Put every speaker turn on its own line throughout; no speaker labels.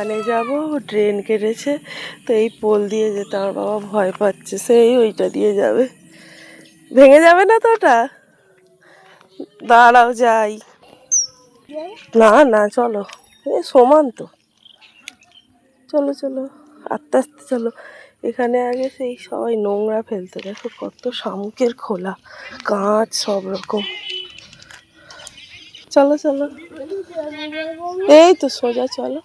বাগানে যাব ড্রেন কেটেছে, তো এই পোল দিয়ে যেতে আমার বাবা ভয় পাচ্ছে, সেই ওইটা দিয়ে যাবে। ভেঙে যাবে না তো ওটা? দাঁড়াও, যাই। না না, চলো। এ, সমান তো। চলো চলো, আস্তে আস্তে চলো। এখানে আগে সেই সবাই নোংরা ফেলতো, দেখো কত শামুকের খোলা, কাঁচ সব রকম। চলো চলো। এই তো সোজা চলো।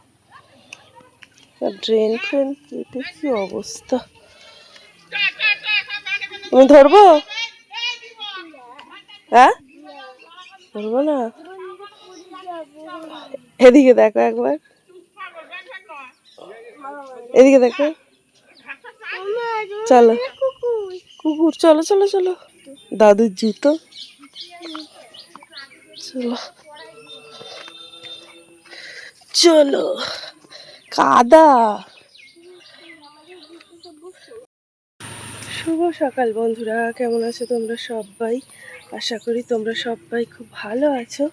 ড্রেন ফ্রেন কেটে কি অবস্থা? তুমি ধরবো? হ্যাঁ? ধরবো না? এদিকে দেখো একবার। এদিকে দেখো। চলো। কুকুর, চলো চলো চলো। দাদুর জুতো। চলো। চলো। কাদা। শুভ সকাল বন্ধুরা, কেমন আছো তোমরা সবাই? আশা করি তোমরা সবাই খুব ভালো আছো,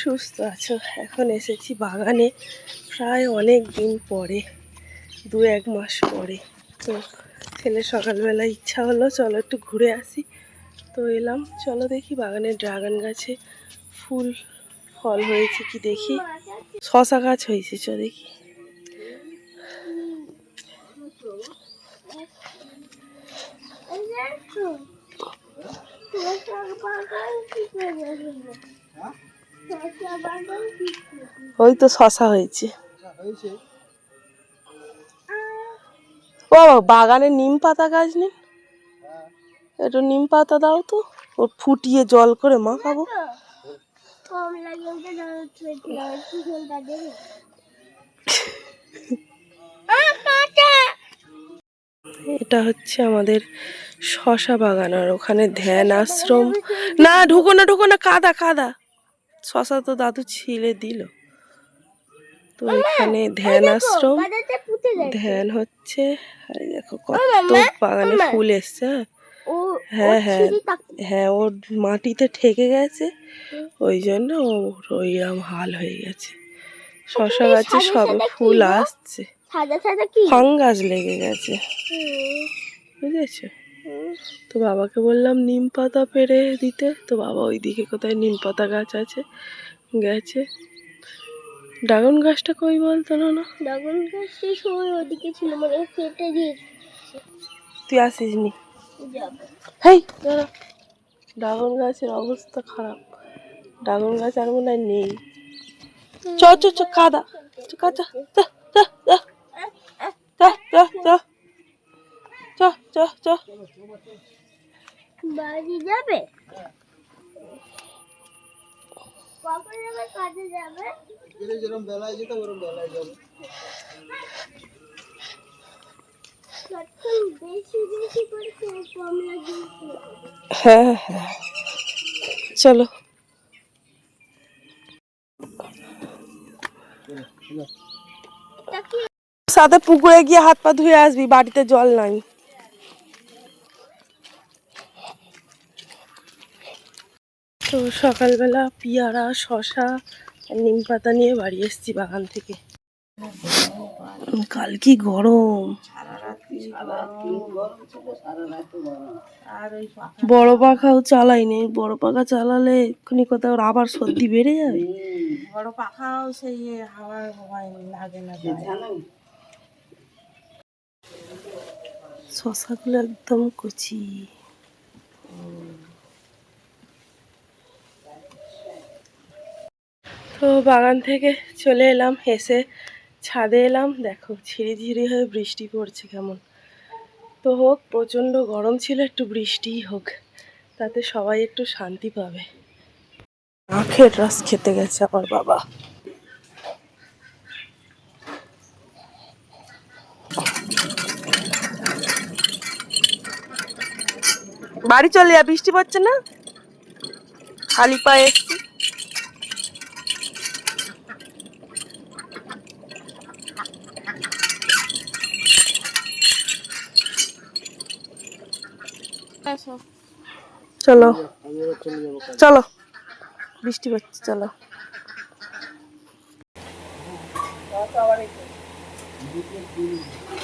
সুস্থ আছো। এখন এসেছি বাগানে প্রায় অনেক দিন পরে, দু এক মাস পরে। তো ছেলে সকালবেলা ইচ্ছা হলো, চলো একটু ঘুরে আসি। তো এলাম, চলো দেখি বাগানের ড্রাগন গাছে ফুল, ফল হয়েছে কি দেখি। শশা গাছ হয়েছে চ দেখি। ওই তো শশা হয়েছে। ও বাগানে নিম পাতা গাছ নেই? একটু নিম পাতা দাও তো, ও ফুটিয়ে জল করে মাখাবো। এটা হচ্ছে আমাদের শশা বাগান আর ওখানে ধ্যান আশ্রম। না ঢুকো না ঢুকো না কাদা কাদা। শশা তো দাদু ছিলে দিল। তো এখানে ধ্যান আশ্রম। ধ্যান হচ্ছে আরে দেখো কত বাগানে ফুল এসছে হ্যাঁ? হ্যাঁ হ্যাঁ। হ্যাঁ ওর মাটিতে ঠেকে গেছে। ওই জন্য ওর ওইরকম হাল হয়ে গেছে। শশা গাছে সবে ফুল আসছে।
সাদা সাদা কি?
ফাঙ্গাস লেগে গেছে। বুঝেছ? তো বাবাকে বললাম নিম পাতা পেরে দিতে। তো বাবা ওইদিকে কোথায় নিম পাতা গাছ আছে গেছে। ড্রাগন গাছটা কই বলতো না না
ড্রাগন গাছ সেই সময় ওদিকে ছিল মানে কেটে দিয়ে
তুই আসিস নি? হেই! দাঁড়া। ড্রাগন গাছের অবস্থা খারাপ। ড্রাগন গাছ আর মনে হয় নেই। চ চ চ কাদা চ কাদা যা যা যা যা যা যা চ চ চ।
বাড়ি যাবে? কখন কাজে
হ্যাঁ হ্যাঁ। চলো। সাথে পুকুরে গিয়ে হাত পা ধুয়ে আসবি বাড়িতে জল নাই। তো সকালবেলা পিয়ারা শশা নিম পাতা নিয়ে বাড়ি এসেছি বাগান থেকে। কাল কি গরম। বড় পাখাও চালাই নেই বড় পাখা চালালে এক্ষুনি কোথাও আবার সর্দি বেড়ে যাবে।
বড় পাখাও সেই হাওয়া লাগে না
শশাগুলো একদম কচি। তো বাগান থেকে চলে এলাম, এসে ছাদে এলাম। দেখো, ঝিরি ঝিরি হয়ে বৃষ্টি পড়ছে কেমন। তো হোক, প্রচণ্ড গরম ছিল, একটু বৃষ্টিই হোক। তাতে সবাই একটু শান্তি পাবে। আখের রস খেতে গেছে আমার বাবা। বাড়ি চলে যা, বৃষ্টি পড়ছে না? খালি পায়ে এসছি চলো। চলো বৃষ্টি পড়ছে চলো। কোন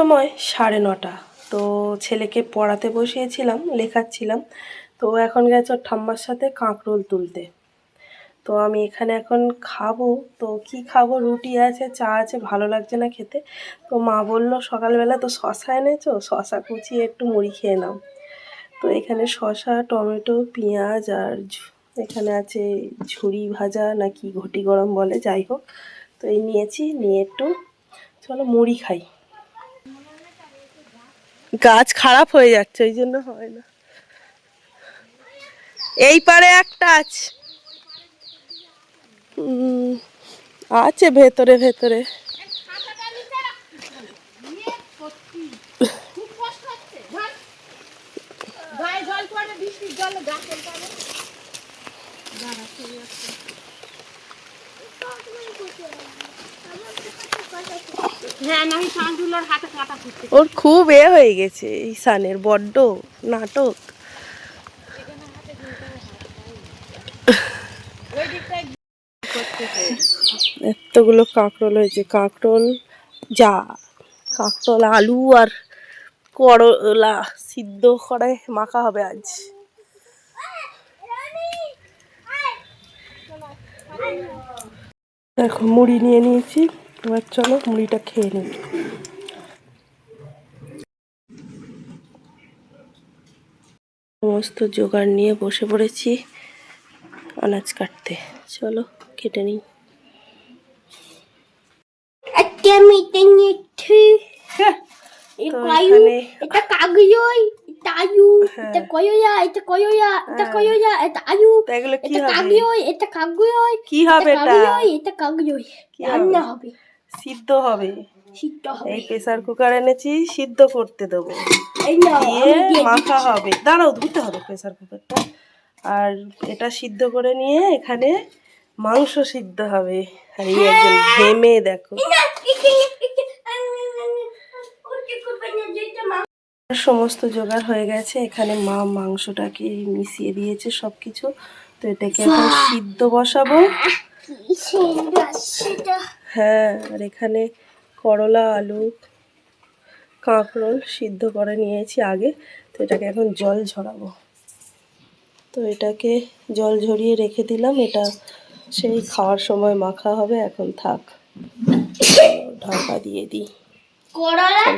সময় সাড়ে নটা। তো ছেলেকে পড়াতে বসিয়েছিলাম, লেখাচ্ছিলাম। তো এখন গেছে ওর ঠাম্মার সাথে কাঁকরোল তুলতে। তো আমি এখানে এখন খাব। তো কি খাব? রুটি আছে, চা আছে, ভালো লাগছে না খেতে। তো মা বলল, সকালবেলা তো শশা এনেছো? শশা কুচিয়ে একটু মুড়ি খেয়ে নাও। তো এখানে শশা টমেটো, পেঁয়াজ আর এখানে আছে ঝুড়ি ভাজা না কি ঘটি গরম বলে, যাই হোক। তো এই নিয়েছি, নিয়ে একটু, চলো মুড়ি খাই। গাছ খারাপ হয়ে যাচ্ছে ওই জন্য হয় না। এই পারে একটা আছে। আছে ভেতরে ভেতরে।
গায়ে
ওর খুব এ হয়ে গেছে ঈশানের বড্ড নাটক। এতগুলো কাঁকরোল হয়েছে, কাঁকরোল যা, কাঁকরোল, আলু আর করলা সিদ্ধ করে মাখা হবে আজ। দেখো, মুড়ি নিয়ে নিয়েছি। এবার চলো মুড়িটা খেয়ে নিই। সমস্ত জোগাড় নিয়ে বসে পড়েছি আনাজ কাটতে। চলো কেটে নিই। হ্যাঁ।
এটা কয়য়া এটা কয়য়া এটা। এটা আয়ু
তা এগুলো কি
এটা
হবে?
রান্না
হবে? সিদ্ধ হবে।
সিদ্ধ হবে।
এই প্রেসার কুকার এনেছি সিদ্ধ করতে দেবো। দিয়ে মাখা হবে। দাঁড়াও ধুতে হবে প্রেসার কুকারটা আর এটা সিদ্ধ করে নিয়ে এখানে মাংস সিদ্ধ হবে। আর এই একজন ঘেমে দেখো। সমস্ত জোগাড় হয়ে গেছে। এখানে মা মাংসটাকে মিশিয়ে দিয়েছে সব কিছু তো এটাকে এখন সিদ্ধ বসাবো। হ্যাঁ আর এখানে করলা আলু কাঁকরোল সিদ্ধ করে নিয়েছি আগে। তো এটাকে এখন জল ঝরাবো। তো এটাকে জল ঝরিয়ে রেখে দিলাম। এটা সেই খাওয়ার সময় মাখা হবে এখন থাক। ঢাকা দিয়ে দিই।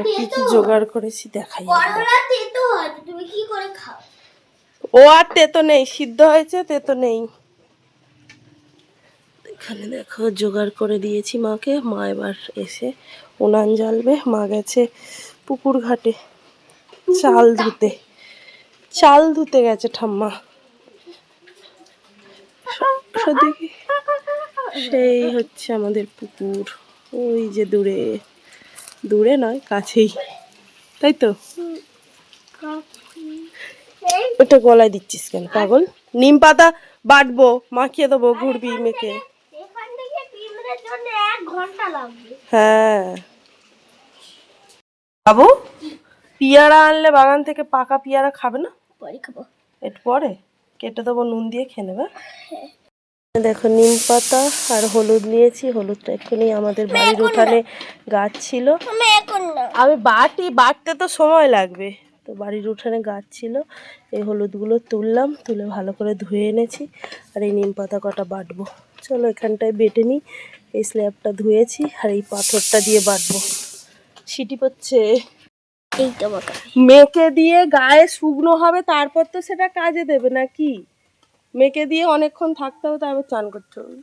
কি কি জোগাড় করেছি দেখাই। ও আর তেতো নেই সিদ্ধ হয়েছে তেতো নেই। এখানে দেখো, জোগাড় করে দিয়েছি মাকে। মা এবার এসে উনান জ্বালবে। মা গেছে পুকুর ঘাটে চাল ধুতে। চাল ধুতে গেছে ঠাম্মা। সেই হচ্ছে আমাদের পুকুর। ওই যে দূরে। দূরে নয়, কাছেই। তাই তো? ওটা গলায় দিচ্ছিস কেন, পাগল? নিম পাতা বাটবো, মাখিয়ে দেবো, ঘুরবি, মেখে
এখান থেকে পিমড়ের জন্য এক ঘণ্টা লাগবে
হ্যাঁ। বাবু পিয়ারা আনলে বাগান থেকে পাকা পিয়ারা খাবে না? একটু পরে? কেটে দেবো নুন দিয়ে খেয়ে নেবে? দেখো নিম পাতা আর হলুদ নিয়েছি। হলুদটা এক্ষুনি আমাদের বাড়ির উঠানে গাছ ছিল।
আমি
আমি বাটি বাটতে তো সময় লাগবে। তো বাড়ির উঠানে গাছ ছিল। এই হলুদগুলো তুললাম তুলে ভালো করে ধুয়ে এনেছি। আর এই নিম পাতা কটা বাটবো। চলো এখানটায় বেটে নিই। এই স্ল্যাবটা ধুয়েছি আর এই পাথরটা দিয়ে বাটবো সিটি পড়ছে। মেখে দিয়ে গায়ে শুকনো হবে তারপর তো সেটা কাজে দেবে নাকি? মেখে দিয়ে অনেকক্ষণ থাকতে হবে তারপর চান করতে হবে।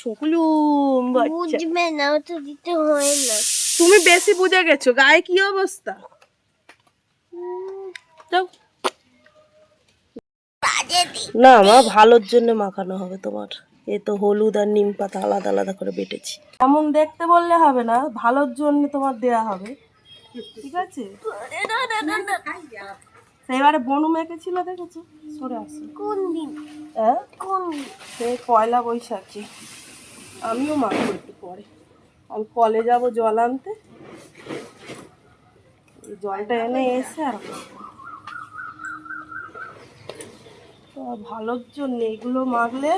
ছুকলুম বাচ্চা।
বুঝবে না তো দিতে হয় না।
তুমি বেশি বুঝে গেছো গায়ে কি অবস্থা? যাও। না মা ভালোর জন্য মাখানো হবে তোমার। এ তো হলুদ আর নিম পাতা আলাদা আলাদা করে বেটেছি। এমন দেখতে বললে হবে না ভালোর জন্য তোমার দেয়া হবে। ঠিক আছে? সেবারে বনু মেখেছিল দেখেছ? সরে আসো।
কোন দিন?
হ্যাঁ?
কোন
সে পয়লা বৈশাখে। আমিও মাখবো একটু পরে। আমি কলে যাব জল আনতে। এই জলটা এনে এসে আর ভালোর জন্য এগুলো মাখলে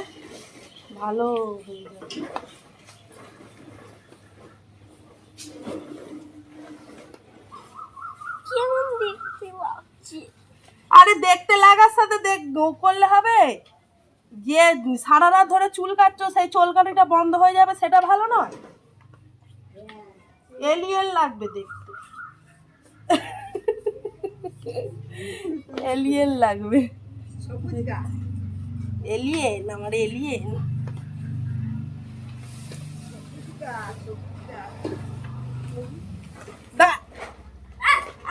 ভালো হয়ে যাবে
কেমন দেখতে পাচ্ছি
আরে দেখতে লাগার সাথে দেখ করলে হবে। যে সারা রাত ধরে চুল কাটছো সেই চুলকানিটা বন্ধ হয়ে যাবে সেটা ভালো নয়? এলিয়েন লাগবে দেখতে। এলিয়েন লাগবে। এলিয়েন আমার এলিয়েন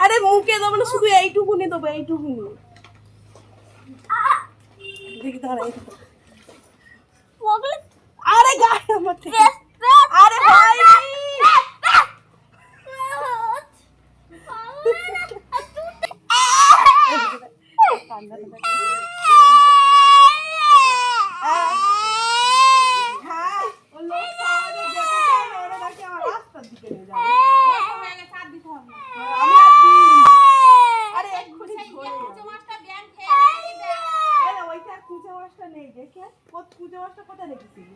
আরে মুখে দেবো না শুধু এইটুকুনি দেবো এইটুকুনি। দেখি আরে গায়ে আমার থেকে আরে হয়নি হ্যাঁ, ও লোক সমাজে যেতে চায় না, ওরা নাকি আমার রাস্তার দিকে নিয়ে যাবে। আমি আর দিইনি। আরে এক্ষুনি ধরে নেব। এই না, ওইটা কুচে মাছটা নেই দেখে কত কুচে মাছটা কোথায় রেখেছিলি?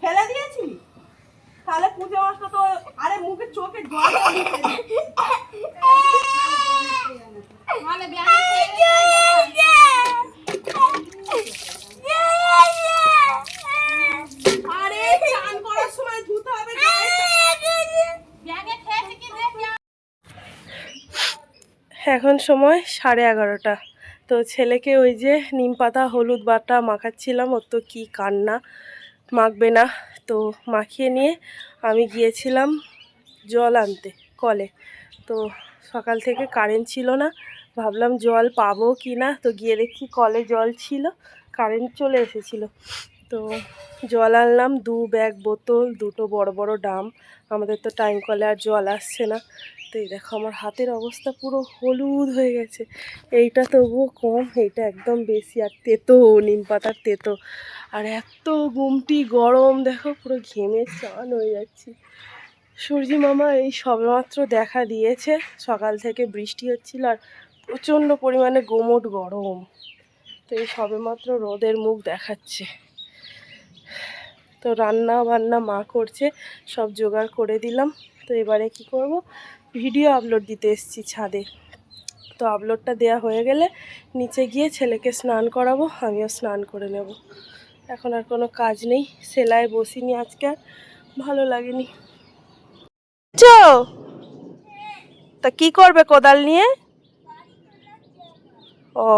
ফেলে দিয়েছিলি তাহলে কুচে মাছটা তো আরে মুখে চোখে জল আরে চান করার সময় ধুতে হবে এখন সময় সাড়ে এগারোটা। তো ছেলেকে ওই যে নিম পাতা, হলুদ বাটা মাখাচ্ছিলাম, ওর তো কী কান্না। মাখবে না। তো মাখিয়ে নিয়ে আমি গিয়েছিলাম জল আনতে, কলে। তো সকাল থেকে কারেন্ট ছিল না। ভাবলাম জল পাবো কি না। তো গিয়ে দেখি কলে জল ছিল কারেন্ট চলে এসেছিল। তো জল আনলাম, দু ব্যাগ বোতল, দুটো বড় বড় ডাম আমাদের তো টাইম কলে আর জল আসছে না। তো এই দেখো, আমার হাতের অবস্থা পুরো হলুদ হয়ে গেছে। এইটা তবুও কম, এইটা একদম বেশি। আর তেতো, নিম পাতার তেতো। আর এত গুমটি গরম, দেখো, পুরো ঘেমে চান হয়ে যাচ্ছি। সূর্যি মামা এই সবেমাত্র দেখা দিয়েছে। সকাল থেকে বৃষ্টি হচ্ছিল আর প্রচণ্ড পরিমাণে গোমট গরম। তো এই সবেমাত্র রোদের মুখ দেখাচ্ছে। তো রান্না বান্না মা করছে, সব জোগাড় করে দিলাম। তো এবারে কি করব? ভিডিও আপলোড দিতে এসেছি ছাদে। তো আপলোডটা দেয়া হয়ে গেলে নিচে গিয়ে ছেলেকে স্নান করাবো, আমিও স্নান করে নেব। এখন আর কোনো কাজ নেই সেলাই বসিনি আজকে আর, ভালো লাগেনি। তা কি করবে কোদাল নিয়ে? ও,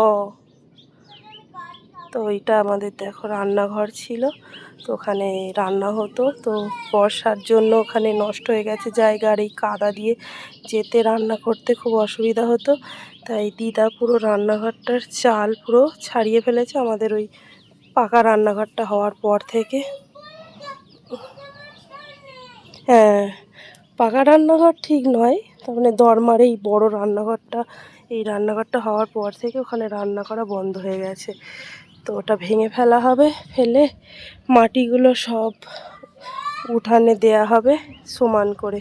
তো ওইটা আমাদের দেখো রান্নাঘর ছিল। তো ওখানে রান্না হতো। তো বর্ষার জন্য ওখানে নষ্ট হয়ে গেছে জায়গা আর এই কাদা দিয়ে যেতে, রান্না করতে খুব অসুবিধা হতো। তাই দিদা পুরো রান্নাঘরটার চাল পুরো ছাড়িয়ে ফেলেছে আমাদের ওই পাকা রান্নাঘরটা হওয়ার পর থেকে। হ্যাঁ পাকা রান্নাঘর ঠিক নয়। তার মানে দরমার এই বড় রান্নাঘরটা, এই রান্নাঘরটা হওয়ার পর থেকে ওখানে রান্না করা বন্ধ হয়ে গেছে। তো ওটা ভেঙে ফেলা হবে, ফেলে মাটিগুলো সব উঠানে দেয়া হবে সমান করে।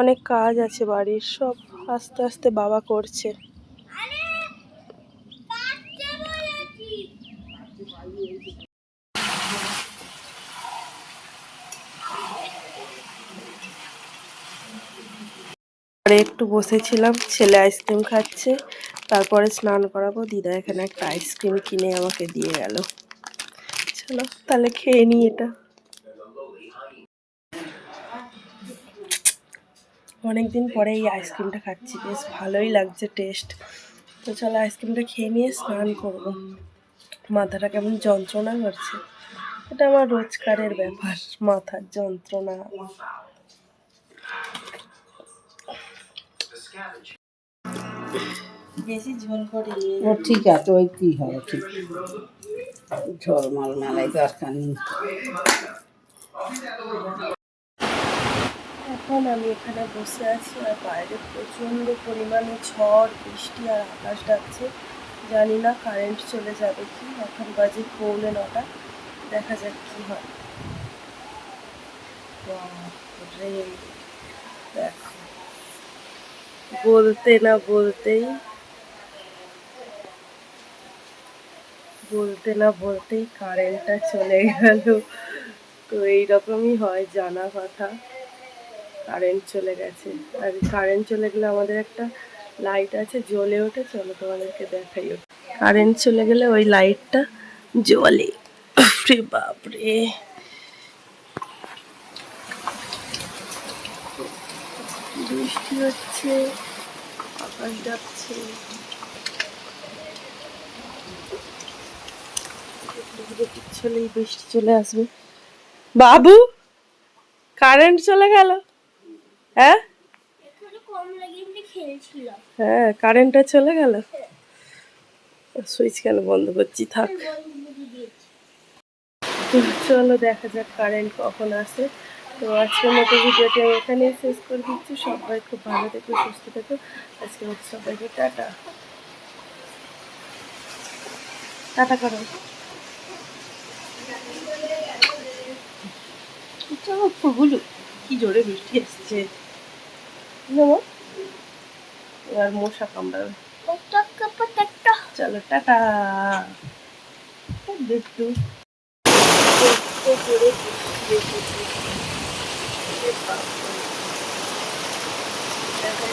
অনেক কাজ আছে বাড়ির, সব আস্তে আস্তে বাবা করছে। একটু বসেছিলাম, ছেলে আইসক্রিম খাচ্ছে। তারপরে স্নান করাবো। দিদা এখানে একটা আইসক্রিম কিনে আমাকে দিয়ে গেল। চলো, তাহলে খেয়ে নিই এটা। অনেকদিন পরে এই আইসক্রিমটা খাচ্ছি, বেশ ভালোই লাগছে টেস্ট তো চলো, আইসক্রিমটা খেয়ে নিয়ে স্নান করব। মাথাটা কেমন যন্ত্রণা করছে। এটা আমার রোজকারের ব্যাপার, মাথার যন্ত্রণা। বেশি ঝোল
ও ঠিক আছে ওই কি হবে ঠিক।
ঝলমল মেলাই দরকার নেই।
এখন আমি এখানে বসে আছি আর বাইরে প্রচণ্ড পরিমাণে ঝড় বৃষ্টি আর আকাশ ডাকছে। জানি না কারেন্ট চলে যাবে কি। এখন বাজে পৌনে নটা। দেখা যাক কি হয়। দেখো। বলতে না বলতেই বলতে না বলতেই কারেন্টটা চলে গেল। তো এইরকমই হয় জানা কথা। কারেন্ট চলে গেছে। আর কারেন্ট চলে গেলে আমাদের একটা লাইট আছে, জ্বলে ওঠে। চলো তোমাদেরকে দেখাই ওঠে কারেন্ট চলে গেলে ওই লাইটটা জ্বলে। বাপরে বাপরে। বৃষ্টি হচ্ছে, আকাশ ডাকছে চলেই বৃষ্টি চলে আসবে। বাবু কারেন্ট চলে গেল। হ্যাঁ? হ্যাঁ কারেন্টটা চলে গেল। সুইচ কেন বন্ধ করছি? থাক। চলো দেখা যাক কারেন্ট কখন আসে। তো আজকের মতো ভিডিওটি আমি এখানেই শেষ করে দিচ্ছি। সবাই খুব ভালো থেকো সুস্থ থেকো। আজকে মতো সবাইকে টাটা। টাটা করো। ফুলগুলো কি জোরে বৃষ্টি আসছে এবার মশা কামড়াবে চলো টাটা দেখটু কত জোরে বৃষ্টি এসেছে এ বাপরে। দেখা।